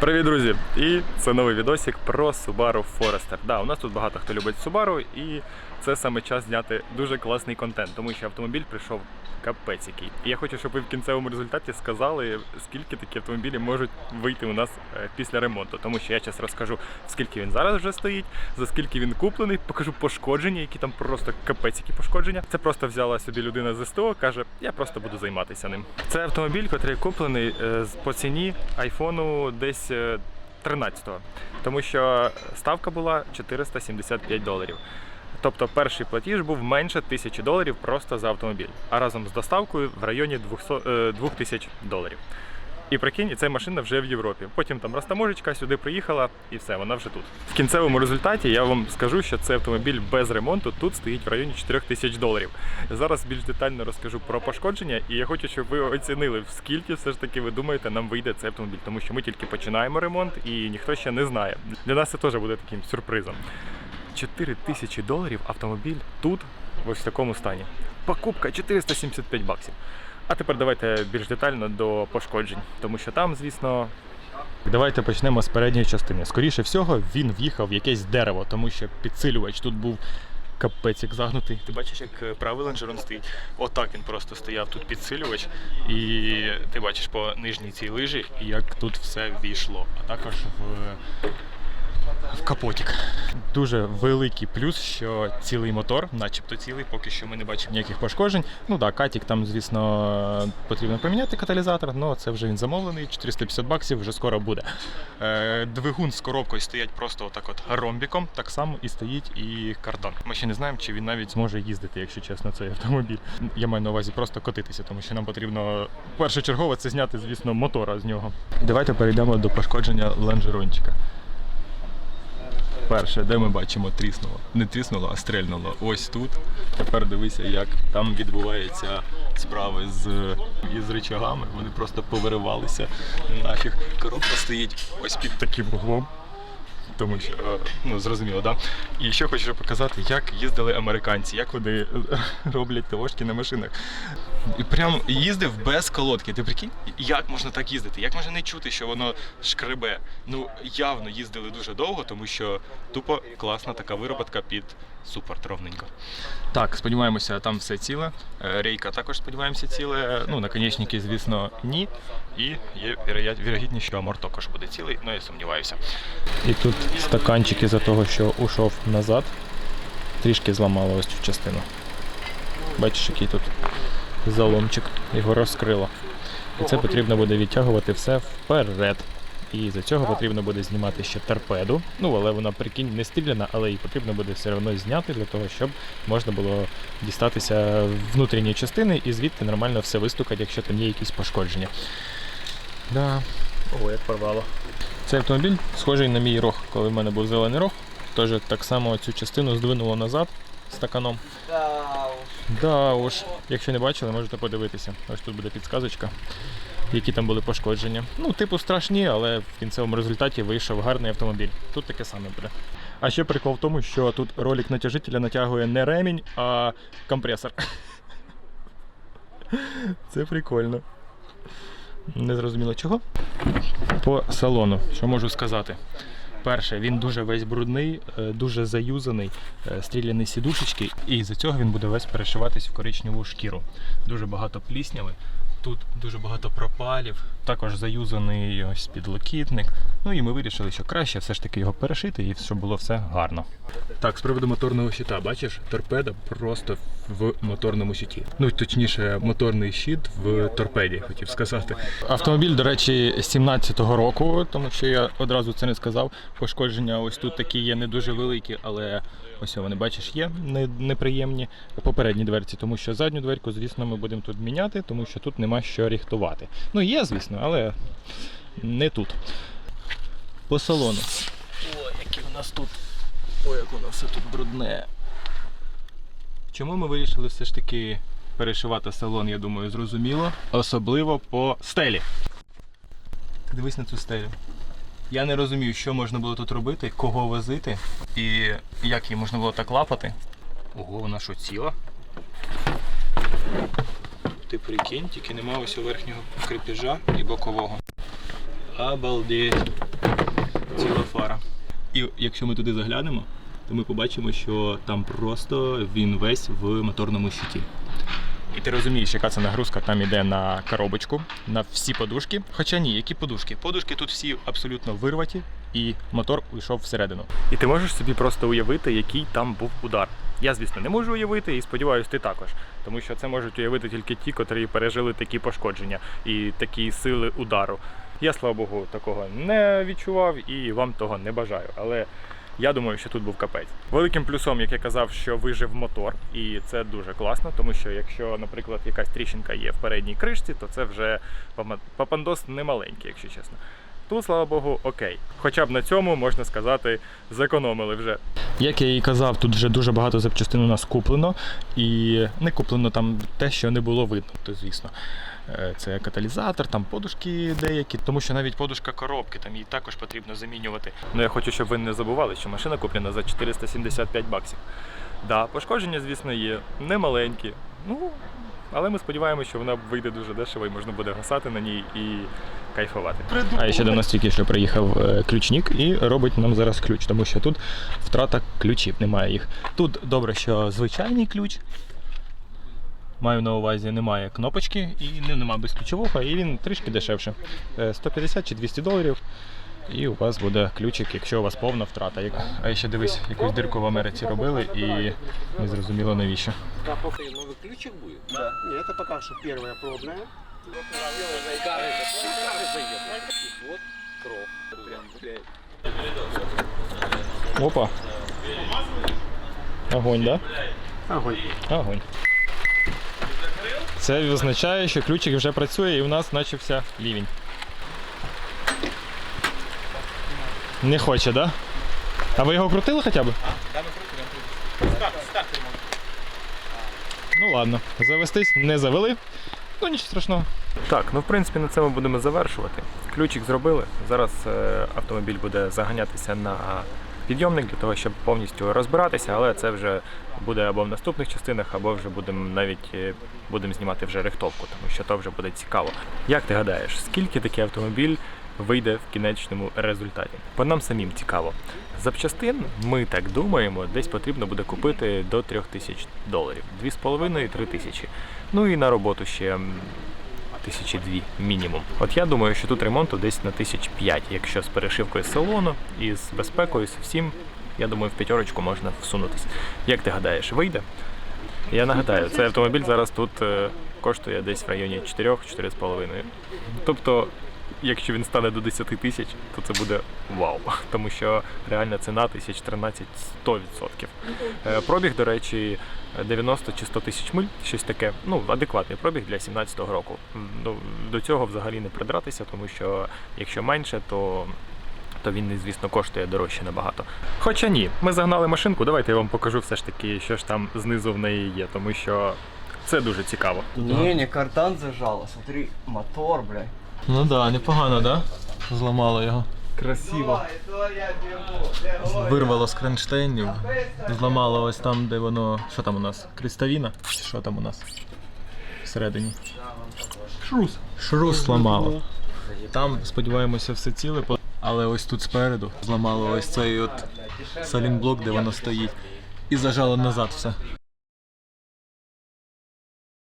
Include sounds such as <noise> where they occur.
Привіт, друзі! І це новий відосик про Subaru Forester. Да, у нас тут багато хто любить Subaru, і це саме час зняти дуже класний контент, тому що автомобіль прийшов капець який. І я хочу, щоб ви в кінцевому результаті сказали, скільки такі автомобілі можуть вийти у нас е, після ремонту. Тому що я зараз розкажу, скільки він зараз вже стоїть, за скільки він куплений, покажу пошкодження, які там просто капець які пошкодження. Це просто взяла собі людина з СТО, каже, я просто буду займатися ним. Це автомобіль, який куплений е, по ціні айфону десь е, 13-го, тому що ставка була 475 доларів. Тобто перший платіж був менше тисячі доларів просто за автомобіль, а разом з доставкою в районі 200, тисяч 2000 доларів. І прикинь, і ця машина вже в Європі. Потім там розтаможечка сюди приїхала і все, вона вже тут. В кінцевому результаті я вам скажу, що цей автомобіль без ремонту тут стоїть в районі 4 тисяч доларів. Зараз більш детально розкажу про пошкодження, і я хочу, щоб ви оцінили, скільки все ж таки ви думаєте, нам вийде цей автомобіль, тому що ми тільки починаємо ремонт і ніхто ще не знає. Для нас це теж буде таким сюрпризом. 4 тисячі доларів автомобіль тут, ось в такому стані. Покупка 475 баксів. А тепер давайте більш детально до пошкоджень, тому що там, звісно. Давайте почнемо з передньої частини. Скоріше всього, він в'їхав в якесь дерево, тому що підсилювач тут був капець як загнутий. Ти бачиш, як е, правий лонжерон стоїть? Отак він просто стояв тут підсилювач, і ти бачиш по нижній цій лижі, як тут все війшло. А також в в капотік. Дуже великий плюс, що цілий мотор, начебто цілий, поки що ми не бачимо ніяких пошкоджень. Ну так, катік там, звісно, потрібно поміняти каталізатор, але це вже він замовлений, 450 баксів вже скоро буде. Е, двигун з коробкою стоять просто отак от ромбіком, так само і стоїть і картон. Ми ще не знаємо, чи він навіть зможе їздити, якщо чесно, цей автомобіль. Я маю на увазі просто котитися, тому що нам потрібно першочергово це зняти, звісно, мотора з нього. Давайте перейдемо до пошкодження лонжерончика. Перше, де ми бачимо, тріснуло. Не тріснуло, а стрельнуло. Ось тут. Тепер дивися, як там відбуваються справи з із рычагами. Вони просто повиривалися. Нафіг. Коробка стоїть ось під таким углом. Тому що, е, ну зрозуміло, да? І ще хочу показати, як їздили американці, як вони е, роблять ТОшки на машинах. І прям їздив без колодки. Ти прикинь, як можна так їздити? Як можна не чути, що воно шкребе? Ну явно їздили дуже довго, тому що тупо класна така вироботка під супер ровненько. Так, сподіваємося, там все ціле. Е, Рейка також сподіваємося ціле. Ну, наконечники, звісно, ні. І є вірогід- вірогідність, що амор також буде цілий, ну я сумніваюся. І тут стаканчики за того, що ушов назад, трішки зламало ось цю частину. Бачиш, який тут заломчик, його розкрило. І це потрібно буде відтягувати все вперед. І за цього потрібно буде знімати ще торпеду. Ну, але вона прикинь не стріляна, але її потрібно буде все одно зняти для того, щоб можна було дістатися внутрішньої частини і звідти нормально все вистукати, якщо там є якісь пошкодження. Да. Ого, як порвало. Цей автомобіль схожий на мій рог, коли в мене був зелений рог. Теж так само цю частину здвинуло назад стаканом. Да уж. Якщо не бачили, можете подивитися. Ось тут буде підсказочка, які там були пошкодження. Ну, типу, страшні, але в кінцевому результаті вийшов гарний автомобіль. Тут таке саме буде. А ще прикол в тому, що тут ролик натяжителя натягує не ремінь, а компресор. <laughs> Це прикольно. Не зрозуміло чого. По салону, що можу сказати. Перше, він дуже весь брудний, е, дуже заюзаний, е, стріляні сідушечки, і з-за цього він буде весь перешиватись в коричневу шкіру. Дуже багато плісняви, тут дуже багато пропалів, також заюзаний ось підлокітник. Ну і ми вирішили, що краще все ж таки його перешити і щоб було все гарно. Так, з приводу моторного щита, бачиш, торпеда просто в моторному щиті. Ну, точніше, моторний щит в торпеді, хотів сказати. Автомобіль, до речі, 17-го року, тому що я одразу це не сказав. Пошкодження ось тут такі є не дуже великі, але ось вони, бачиш, є неприємні попередні дверці, тому що задню дверку, звісно, ми будемо тут міняти, тому що тут нема що ріхтувати. Ну, є, звісно, але не тут. По салону. О, які у нас тут. Ой, як воно все тут брудне. Чому ми вирішили все ж таки перешивати салон, я думаю, зрозуміло. Особливо по стелі. Ти дивись на цю стелю. Я не розумію, що можна було тут робити, кого возити і як її можна було так лапати. Ого, вона що ціла? Ти прикинь, тільки нема ось верхнього крепежа і бокового. Обалдеть. ціла фара. І якщо ми туди заглянемо, то ми побачимо, що там просто він весь в моторному щиті. І ти розумієш, яка це нагрузка там іде на коробочку, на всі подушки. Хоча ні, які подушки? Подушки тут всі абсолютно вирваті, і мотор уйшов всередину. І ти можеш собі просто уявити, який там був удар. Я, звісно, не можу уявити, і сподіваюся, ти також. Тому що це можуть уявити тільки ті, котрі пережили такі пошкодження і такі сили удару. Я, слава Богу, такого не відчував і вам того не бажаю. Але я думаю, що тут був капець. Великим плюсом, як я казав, що вижив мотор, і це дуже класно, тому що якщо, наприклад, якась тріщинка є в передній кришці, то це вже папандос не маленький, якщо чесно. Тут, слава Богу, окей. Хоча б на цьому, можна сказати, зекономили вже. Як я і казав, тут вже дуже багато запчастин у нас куплено, і не куплено там те, що не було видно, то звісно. Е, Це каталізатор, там подушки деякі, тому що навіть подушка коробки, там її також потрібно замінювати. Ну я хочу, щоб ви не забували, що машина куплена за 475 баксів. Да, пошкодження, звісно, є немаленькі. Ну, але ми сподіваємося, що вона вийде дуже дешево і можна буде гасати на ній і кайфувати. А ще до нас тільки що приїхав е, ключник і робить нам зараз ключ, тому що тут втрата ключів, немає їх. Тут добре, що звичайний ключ. Маю на увазі, немає кнопочки і не- нема безключового, і він трішки дешевше. Е, 150 чи 200 доларів. І у вас буде ключик, якщо у вас повна втрата. А ще дивись, якусь дирку в Америці робили і не зрозуміло навіщо. Ключик? Да. Не, это пока что первая пробная. Вот кров. Прям, блядь. Опа. Огонь, да? Огонь. Огонь. Це означає, що ключик вже працює і у нас почався лівень. Не хоче, да? А ви його крутили хоча б? Ну ладно, завестись не завели. Ну нічого страшного. Так, ну в принципі на цьому будемо завершувати. Ключик зробили. Зараз е, автомобіль буде заганятися на підйомник для того, щоб повністю розбиратися, але це вже буде або в наступних частинах, або вже будемо навіть е, будемо знімати вже рихтовку, тому що то вже буде цікаво. Як ти гадаєш, скільки такий автомобіль вийде в кінечному результаті? По нам самим цікаво. Запчастин, ми так думаємо, десь потрібно буде купити до 3 тисяч доларів. 2,5-3 тисячі. Ну і на роботу ще тисячі дві мінімум. От я думаю, що тут ремонту десь на тисяч п'ять, якщо з перешивкою салону і з безпекою, з всім, я думаю, в п'ятерочку можна всунутись. Як ти гадаєш, вийде? Я нагадаю, цей автомобіль зараз тут е, коштує десь в районі 4-4,5. Тобто, якщо він стане до 10 тисяч, то це буде вау. <laughs> Тому що реальна ціна 1013 100%. Е, Пробіг, до речі, 90 чи 100 тисяч миль, щось таке. Ну, адекватний пробіг для 17-го року. Ну, до цього взагалі не придратися, тому що якщо менше, то. То він, звісно, коштує дорожче набагато. Хоча ні, ми загнали машинку, давайте я вам покажу все ж таки, що ж там знизу в неї є, тому що це дуже цікаво. Не, не кардан зажало, смотри, мотор, блядь. Ну так, да, непогано, да? Зламало його. Красиво. Вирвало з кронштейнів, зламало ось там, де воно. Що там у нас? Крестовіна? Що там у нас? Всередині. Шрус. Шрус зламало. Там, сподіваємося, все ціле, але ось тут спереду зламало ось цей от салінблок, де воно стоїть. І зажало назад все.